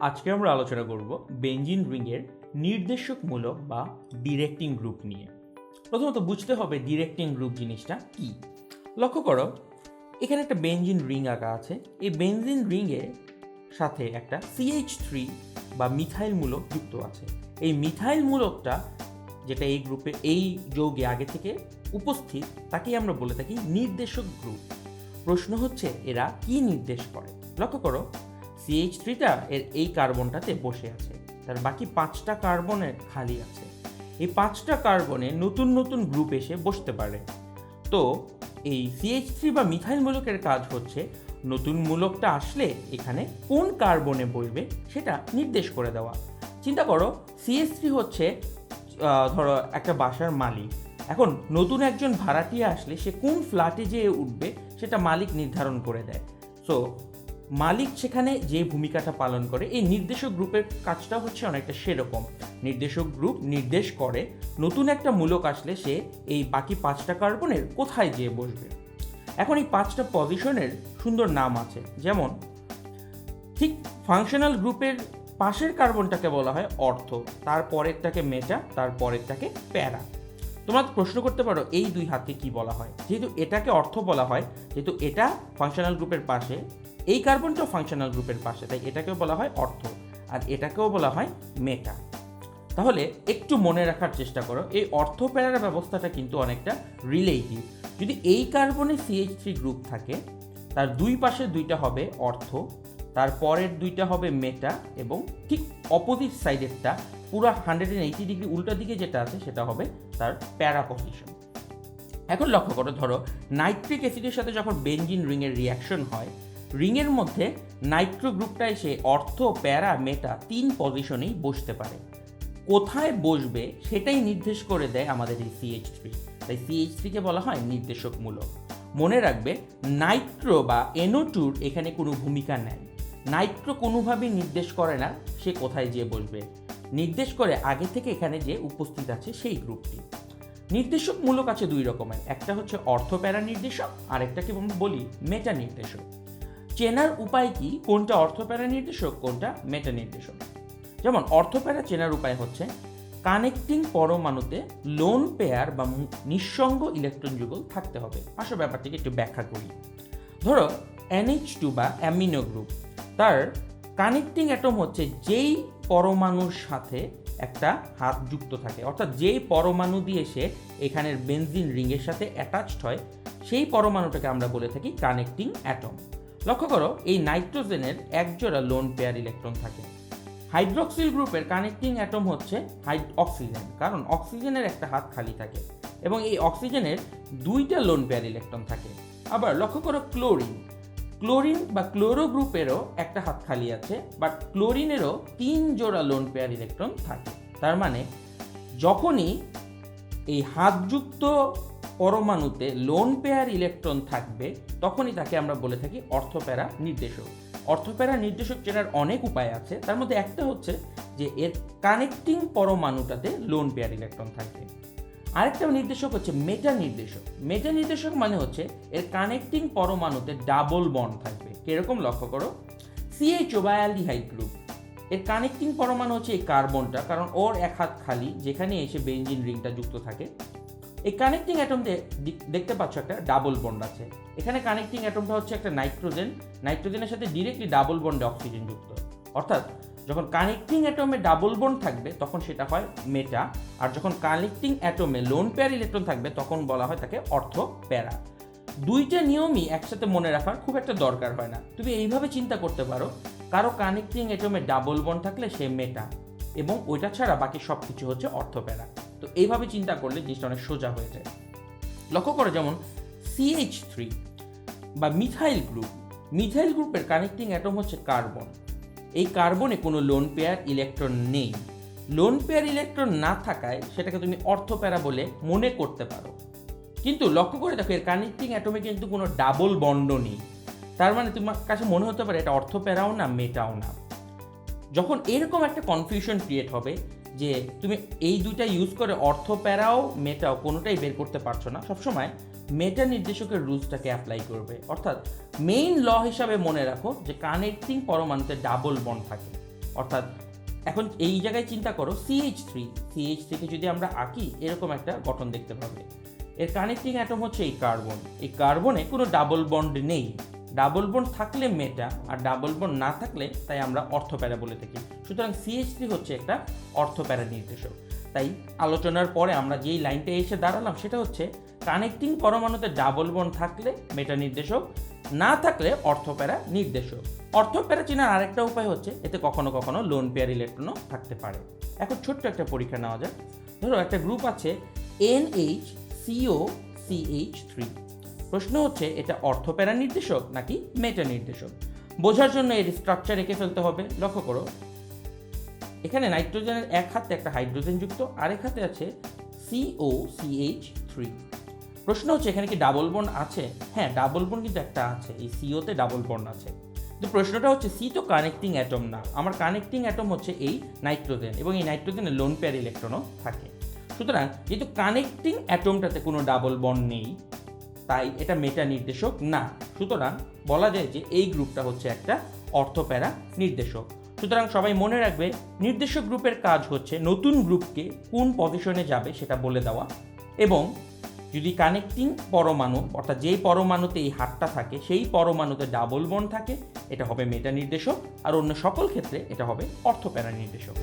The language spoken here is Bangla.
আজকে আমরা আলোচনা করব বেঞ্জিন রিংয়ের নির্দেশকমূলক বা ডিরেক্টিং গ্রুপ নিয়ে। প্রথমত বুঝতে হবে ডিরেক্টিং গ্রুপ জিনিসটা কি। লক্ষ্য করো, এখানে একটা বেঞ্জিন রিং আঁকা আছে। এই বেঞ্জিন রিংয়ের সাথে একটা সিএইচ থ্রি বা মিথাইল মূলক যুক্ত আছে। এই মিথাইল মূলকটা যেটা এই গ্রুপে, এই যৌগে আগে থেকে উপস্থিত, তাকেই আমরা বলে থাকি নির্দেশক গ্রুপ। প্রশ্ন হচ্ছে, এরা কি নির্দেশ করে? লক্ষ্য করো সিএইচ থ্রিটা এর এই কার্বনটাতে বসে আছে। তার বাকি পাঁচটা কার্বনের খালি আছে। এই পাঁচটা কার্বনে নতুন নতুন গ্রুপ এসে বসতে পারে। তো এই সিএইচ থ্রি বা মিথাইল মূলকের কাজ হচ্ছে নতুন মূলকটা আসলে এখানে কোন কার্বনে বসবে সেটা নির্দেশ করে দেওয়া। চিন্তা করো সিএইচ থ্রি হচ্ছে ধরো একটা বাসার মালিক। এখন নতুন একজন ভাড়াটিয়া আসলে সে কোন ফ্ল্যাটে যেয়ে উঠবে সেটা মালিক নির্ধারণ করে দেয়। সো মালিক সেখানে যে ভূমিকাটা পালন করে, এই নির্দেশক গ্রুপের কাজটা হচ্ছে অনেকটা সেরকম। নির্দেশক গ্রুপ নির্দেশ করে, নতুন একটা মূলক আসলে সে এই বাকি পাঁচটা কার্বনের কোথায় যেয়ে বসবে? এখন এই পাঁচটা পজিশনের সুন্দর নাম আছে, যেমন ঠিক ফাংশনাল গ্রুপের পাশের কার্বনটাকে বলা হয় অর্থ তারপরেরটাকে মেটা তার পরেরটাকে প্যারা। তোমরা প্রশ্ন করতে পারো, এই দুই হাতকে কি বলা হয়? যেহেতু এটাকে অর্থ বলা হয়, যেহেতু এটা ফাংশনাল গ্রুপের পাশে এই কার্বনটাও ফাংশনাল গ্রুপের পাশে, তাই এটাকেও বলা হয় অর্থ আর এটাকেও বলা হয় মেটা তাহলে একটু মনে রাখার চেষ্টা করো, এই অর্থ প্যারার ব্যবস্থাটা কিন্তু অনেকটা রিলেটিভ যদি এই কার্বনে সিএইচ থ্রি গ্রুপ থাকে, তার দুই পাশে দুইটা হবে অর্থ তার পরের দুইটা হবে মেটা এবং ঠিক অপোজিট সাইডেরটা পুরো হান্ড্রেড অ্যান্ড এইটি ডিগ্রি উল্টো দিকে যেটা আছে, সেটা হবে তার প্যারা পজিশন এখন লক্ষ্য করো, ধরো নাইট্রিক অ্যাসিডের সাথে যখন বেঞ্জিন রিংয়ের রিয়াকশন হয় রিংয়ের মধ্যে নাইট্রো গ্রুপটা এসে অর্থ, প্যারা, মেটা তিন পজিশনেই বসতে পারে। কোথায় বসবে সেটাই নির্দেশ করে দেয় আমাদের এই সিএইচ থ্রি তাই সিএইচ থ্রিকে বলা হয় নির্দেশকমূলক। মনে রাখবে, নাইট্রো বা এনো টুর এখানে কোনো ভূমিকা নেয়। নাইট্রো কোনোভাবেই নির্দেশ করে না সে কোথায় যেয়ে বসবে। নির্দেশ করে আগে থেকে এখানে যে উপস্থিত আছে সেই গ্রুপটি। নির্দেশকমূলক আছে দুই রকমের। একটা হচ্ছে অর্থপ্যারা নির্দেশক আর একটাকে আমরা বলি মেটা নির্দেশক। চেনার উপায় কি? কোনটা অর্থপ্যারা নির্দেশক, কোনটা মেটা নির্দেশক? যেমন, অর্থপ্যারা চেনার উপায় হচ্ছে কানেক্টিং পরমাণুতে লোন পেয়ার বা নিঃসঙ্গ ইলেকট্রন যুগল থাকতে হবে। আসল ব্যাপারটিকে একটু ব্যাখ্যা করি। ধরো এনএইচ টু বা অ্যামিনো গ্রুপ তার কানেক্টিং অ্যাটম হচ্ছে যেই পরমাণুর সাথে একটা হাত যুক্ত থাকে। অর্থাৎ যেই পরমাণু দিয়ে সে এখানের বেনজিন রিংয়ের সাথে অ্যাটাচড হয়, সেই পরমাণুটাকে আমরা বলে থাকি কানেক্টিং অ্যাটম লক্ষ্য করো, এই নাইট্রোজেনের একজোড়া লোন পেয়ার ইলেকট্রন থাকে। হাইড্রোক্সিল গ্রুপের কানেক্টিং অ্যাটম হচ্ছে হাইড অক্সিজেন কারণ অক্সিজেনের একটা হাত খালি থাকে এবং এই অক্সিজেনের দুইটা লোন পেয়ার ইলেকট্রন থাকে। আবার লক্ষ্য করো ক্লোরিন ক্লোরিন বা ক্লোরো গ্রুপেরও একটা হাত খালি আছে বাট ক্লোরিনেরও তিন জোড়া লোন পেয়ার ইলেকট্রন থাকে। তার মানে যখনই এই হাতযুক্ত পরমাণুতে লোন পেয়ার ইলেকট্রন থাকবে, তখনই তাকে আমরা বলে থাকি অর্থপ্যারা নির্দেশক। অর্থপ্যারা নির্দেশক চেনার অনেক উপায় আছে, তার মধ্যে একটা হচ্ছে যে এর কানেক্টিং পরমাণুটাতে লোন পেয়ার ইলেকট্রন থাকবে। আরেকটা নির্দেশক হচ্ছে মেটা নির্দেশক। মেটা নির্দেশক মানে হচ্ছে এর কানেক্টিং পরমাণুতে ডাবল বন্ড থাকবে। কীরকম লক্ষ্য করো? সিএইচও বা অ্যালডিহাইড গ্রুপ এর কানেক্টিং পরমাণু হচ্ছে এই কার্বনটা কারণ ওর এক হাত খালি, যেখানে এসে বেঞ্জিন রিংটা যুক্ত থাকে। এই কানেক্টিং অ্যাটম দেখতে পাচ্ছ একটা ডাবল বন্ড আছে। এখানে কানেক্টিং অ্যাটমটা হচ্ছে একটা নাইট্রোজেন নাইট্রোজেনের সাথে ডিরেক্টলি ডাবল বন্ডে অক্সিজেন যুক্ত। অর্থাৎ যখন কানেক্টিং অ্যাটমে ডাবল বন্ড থাকবে, তখন সেটা হয় মেটা আর যখন কানেক্টিং অ্যাটমে লোন পেয়ার ইলেকট্রন থাকবে, তখন বলা হয় তাকে অর্থ প্যারা দুইটা নিয়মই একসাথে মনে রাখার খুব একটা দরকার হয় না। তুমি এইভাবে চিন্তা করতে পারো, কারও কানেক্টিং অ্যাটমে ডাবল বন্ড থাকলে সে মেটা এবং ওইটা ছাড়া বাকি সব কিছু হচ্ছে অর্থপ্যারা তো এইভাবে চিন্তা করলে জিনিসটা অনেক সোজা হয়ে যায়। লক্ষ্য করো যেমন সিএইচ থ্রি বা মিথাইল গ্রুপ মিথাইল গ্রুপের কানেক্টিং অ্যাটম হচ্ছে কার্বন এই কার্বনে কোনো লোন পেয়ার ইলেকট্রন নেই। লোন পেয়ার ইলেকট্রন না থাকায় সেটাকে তুমি অর্থ প্যারা বলে মনে করতে পারো। কিন্তু লক্ষ্য করে দেখো, এর কানেক্টিং অ্যাটমে কিন্তু কোনো ডাবল বন্ড নেই। তার মানে তোমার কাছে মনে হতে পারে এটা অর্থ প্যারাও না, মেটাও না। যখন এরকম একটা কনফিউশন ক্রিয়েট হবে যে তুমি এই দুইটা ইউজ করে অর্থ প্যারাও মেটাও, কোনোটাই বের করতে পারছ না। সবসময় মেটা নির্দেশকের রুলসটাকে অ্যাপ্লাই করবে। অর্থাৎ মেইন ল হিসাবে মনে রাখো যে কানেক্টিং পরমাণুতে ডাবল বন্ড থাকে। অর্থাৎ এখন এই জায়গায় চিন্তা করো সিএইচ থ্রি সিএইচ থ্রিকে যদি আমরা আঁকি, এরকম একটা গঠন দেখতে পাবে। এর কানেক্টিং অ্যাটম হচ্ছে এই কার্বন এই কার্বনে কোনো ডাবল বন্ড নেই। ডাবল বন্ড থাকলে মেটা আর ডাবল বন্ড না থাকলে তাই আমরা অর্থপ্যারা বলে থাকি সুতরাং সিএইচ থ্রি হচ্ছে একটা অর্থপ্যারা নির্দেশক। তাই আলোচনার পরে আমরা যেই লাইনটা এসে দাঁড়ালাম সেটা হচ্ছে কানেক্টিং পরমাণুতে ডাবল বন্ড থাকলে মেটা নির্দেশক, না থাকলে অর্থপ্যারা নির্দেশক। অর্থপ্যারা চেনার আরেকটা উপায় হচ্ছে এতে কখনো কখনো লোন পেয়ার ইলেকট্রনও থাকতে পারে। এখন ছোট্ট একটা পরীক্ষা নেওয়া যাক। ধরো একটা গ্রুপ আছে N H CO CH three প্রশ্ন হচ্ছে, এটা অর্থপ্যারা নির্দেশক নাকি মেটা নির্দেশক? বোঝার জন্য এর স্ট্রাকচার এঁকে ফেলতে হবে, লক্ষ্য করো। এখানে নাইট্রোজেনের এক হাতে একটা হাইড্রোজেন যুক্ত, আরেক হাতে আছে সিও সিএইচ থ্রি প্রশ্ন হচ্ছে, এখানে কি ডাবল বন্ড আছে? হ্যাঁ ডাবল বন্ড কিন্তু একটা আছে, এই সিওতে ডাবল বন্ড আছে। কিন্তু প্রশ্নটা হচ্ছে সি তো কানেক্টিং অ্যাটম না, আমার কানেক্টিং অ্যাটম হচ্ছে এই নাইট্রোজেন এবং এই নাইট্রোজেনের লোন পেয়ার ইলেকট্রনও থাকে। সুতরাং, যেহেতু কানেক্টিং অ্যাটমটাতে কোনো ডাবল বন্ড নেই তাই এটা মেটা নির্দেশক না। সুতরাং বলা যায় যে এই গ্রুপটা হচ্ছে একটা অর্থপ্যারা নির্দেশক। সুতরাং সবাই মনে রাখবে, নির্দেশক গ্রুপের কাজ হচ্ছে নতুন গ্রুপকে কোন পজিশনে যাবে সেটা বলে দেওয়া এবং যদি কানেক্টিং পরমাণু, অর্থাৎ যেই পরমাণুতে এই হাতটা থাকে, সেই পরমাণুতে ডাবল বন থাকে, এটা হবে মেটা নির্দেশক। আর অন্য সকল ক্ষেত্রে এটা হবে অর্থপ্যারা নির্দেশক।